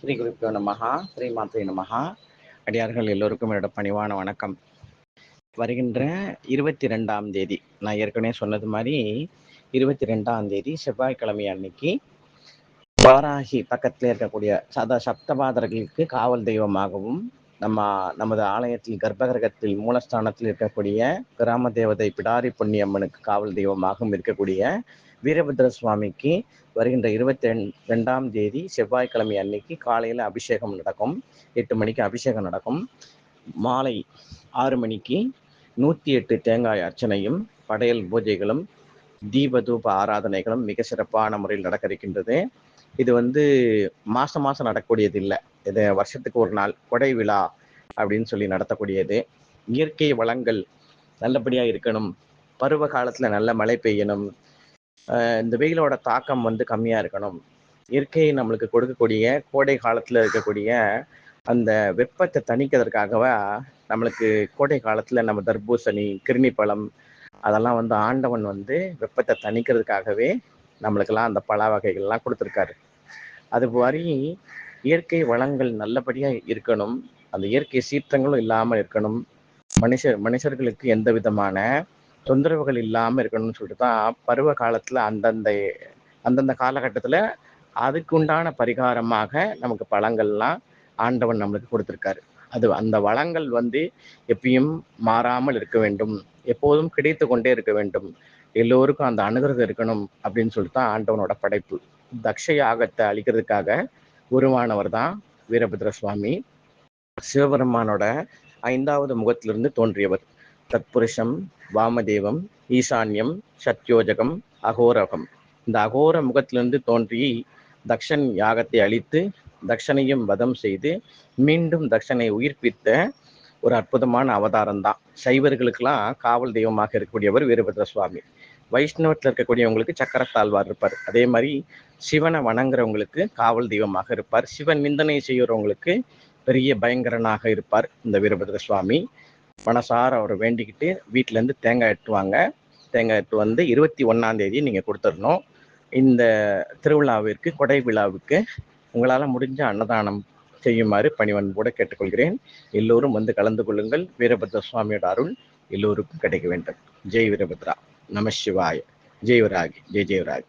ஸ்ரீ குருப்பியோ நமஹா ஸ்ரீ மாத்ரே நமஹா. அடியார்கள் எல்லோருக்கும் என்னோட பணிவான வணக்கம். வருகின்ற இருபத்தி ரெண்டாம் தேதி நான் ஏற்கனவே சொன்னது மாதிரி இருபத்தி ரெண்டாம் தேதி செவ்வாய்க்கிழமை அன்னைக்கு வாராகி பக்கத்தில் இருக்கக்கூடிய சத சப்தபாதர்களுக்கு காவல் தெய்வமாகவும் நம்ம நமது ஆலயத்தில் கர்ப்பகிரகத்தில் மூலஸ்தானத்தில் இருக்கக்கூடிய கிராம தேவதை பிடாரி பொன்னியம்மனுக்கு காவல் தெய்வமாகவும் இருக்கக்கூடிய வீரபத்ர சுவாமிக்கு வருகின்ற இருபத்தி ரெண்டாம் தேதி செவ்வாய்க்கிழமை அன்னைக்கு காலையில் அபிஷேகம் நடக்கும். எட்டு மணிக்கு அபிஷேகம் நடக்கும். மாலை ஆறு மணிக்கு நூற்றி எட்டு தேங்காய் அர்ச்சனையும் படையல் பூஜைகளும் தீப தூப ஆராதனைகளும் மிக சிறப்பான முறையில் நடக்க இருக்கின்றது இது வந்து மாதம் மாதம் நடக்கக்கூடியது இல்லை இது வருஷத்துக்கு ஒரு நாள் கொடை விழா அப்படின்னு சொல்லி நடத்தக்கூடியது. இயற்கை வளங்கள் நல்லபடியாக இருக்கணும். பருவ காலத்தில் நல்ல மழை பெய்யணும். இந்த வெயிலோட தாக்கம் வந்து கம்மியாக இருக்கணும். இயற்கை நம்மளுக்கு கொடுக்கக்கூடிய கோடை காலத்தில் இருக்கக்கூடிய அந்த வெப்பத்தை தணிக்கிறதுக்காகவே நம்மளுக்கு கோடை காலத்தில் நம்ம தர்பூசணி கிருமி பழம் அதெல்லாம் வந்து ஆண்டவன் வந்து வெப்பத்தை தணிக்கிறதுக்காகவே நம்மளுக்கெல்லாம் அந்த பழ வகைகள்லாம் கொடுத்துருக்காரு. அது மாதிரி இயற்கை வளங்கள் நல்லபடியாக இருக்கணும். அந்த இயற்கை சீற்றங்களும் இல்லாமல் இருக்கணும். மனுஷர் மனுஷர்களுக்கு எந்த விதமான தொந்தரவுகள் இல்லாமல் இருக்கணும்னு சொல்லிட்டு தான் பருவ காலத்தில் அந்தந்த அந்தந்த காலகட்டத்தில் அதுக்குண்டான பரிகாரமாக நமக்கு பழங்கள்லாம் ஆண்டவன் நம்மளுக்கு கொடுத்துருக்காரு. அது அந்த வளங்கள் வந்து எப்பயும் மாறாமல் இருக்க வேண்டும். எப்போதும் கிடைத்து கொண்டே இருக்க வேண்டும். எல்லோருக்கும் அந்த அணுகிறது இருக்கணும் அப்படின்னு சொல்லிட்டு தான் ஆண்டவனோட படைப்பு. தக்ஷ யாகத்தை அழிக்கிறதுக்காக உருவானவர் தான் வீரபத்ர சுவாமி சிவபெருமானோட ஐந்தாவது முகத்திலிருந்து தோன்றியவர். தத்புருஷம் வாமதேவம் ஈசான்யம் சத்யோஜகம் அகோரகம். இந்த அகோர முகத்திலிருந்து தோன்றி தக்ஷன் யாகத்தை அழித்து தக்ஷனையும் வதம் செய்து மீண்டும் தக்ஷனை உயிர்ப்பித்த ஒரு அற்புதமான அவதாரம் தான் சைவர்களுக்கெல்லாம் காவல் தெய்வமாக இருக்கக்கூடியவர் வீரபத்ர சுவாமி வைஷ்ணவத்தில் இருக்கக்கூடியவங்களுக்கு சக்கரத்தாழ்வார் இருப்பார். அதே மாதிரி சிவனை வணங்குறவங்களுக்கு காவல் தெய்வமாக இருப்பார். சிவன் நிந்தனை செய்கிறவங்களுக்கு பெரிய பயங்கரனாக இருப்பார் இந்த வீரபத்ர சுவாமி மனசார அவரை வேண்டிக்கிட்டு வீட்டிலேருந்து தேங்காய் எட்டுவாங்க தேங்காய் எட்டு வந்து இருபத்தி ஒன்றாம் தேதி நீங்கள் கொடுத்துடணும். இந்த திருவிழாவிற்கு கொடை விழாவுக்கு உங்களால் முடிஞ்ச அன்னதானம் செய்யுமாறு பணிவன்போடு கேட்டுக்கொள்கிறேன். எல்லோரும் வந்து கலந்து கொள்ளுங்கள். வீரபத்ர சுவாமியோட அருள் எல்லோருக்கும் கிடைக்க வேண்டும். ஜெய் வீரபத்ரா. நம சிவாய. ஜெய்வராகி ஜெய் ஜெயவராகி